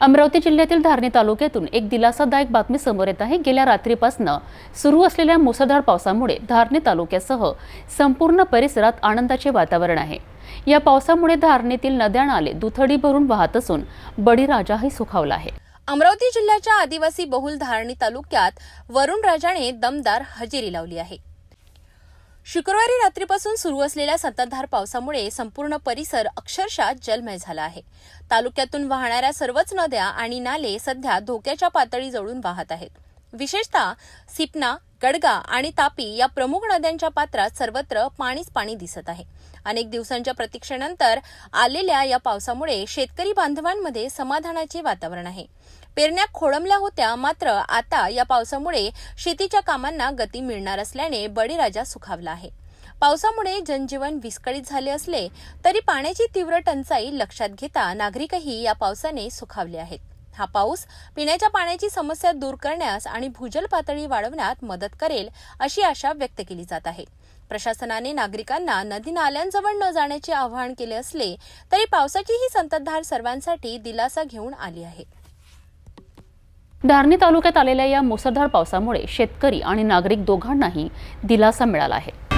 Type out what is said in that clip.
अमरावती जिल्ह्यातील धारणी तालुक्यातून एक दिलासादायक बातमी समोर येत आहे. गेल्या रात्रीपासून सुरू असलेल्या मुसळधार पावसामुळे धारणी तालुक्यासह संपूर्ण परिसरात आनंदाचे वातावरण आहे. या पावसामुळे धारणीतील नद्या नाले दुथडी भरून वाहत असून बळीराजाही सुखावला आहे. अमरावती जिल्ह्याच्या आदिवासी बहुल धारणी तालुक्यात वरुण राजाने दमदार हजेरी लावली आहे. शुक्रवारी रात्रीपासून सुरू असलेल्या संततधार पावसामुळे संपूर्ण परिसर अक्षरशः जलमय झाला आहे. तालुक्यातून वाहणाऱ्या सर्वच नद्या आणि नाले सध्या धोक्याच्या पातळी जवळून वाहत आहेत. विशेषतः सिपना गडगा आणि तापी या प्रमुख नद्यांच्या पात्रात सर्वत्र पाणीच पाणी दिसत आहे. अनेक दिवसांच्या प्रतीक्षेनंतर आलेल्या या पावसामुळे शेतकरी बांधवांमध्ये समाधानाचे वातावरण आहे. पेरण्या खोळंबल्या होत्या मात्र आता या पावसामुळे शेतीच्या कामांना गती मिळणार असल्याने बळीराजा सुखावला आहे. पावसामुळे जनजीवन विस्कळीत झाले असले तरी पाण्याची तीव्र टंचाई लक्षात घेता नागरिकही या पावसाने सुखावले आहेत. हा पाऊस पिण्याच्या पाण्याची समस्या दूर करण्यास आणि भूजल पातळी वाढवण्यात मदत करेल अशी आशा व्यक्त केली जात आहे. प्रशासनाने नागरिकांना नदी नाल्यांजवळ न जाण्याचे आवाहन केले असले तरी पावसाची ही संततधार सर्वांसाठी दिलासा घेऊन आली आहे. धारणी तालुक्यात आलेल्या या मुसळधार पावसामुळे शेतकरी आणि नागरिक दोघांनाही दिलासा मिळाला आहे.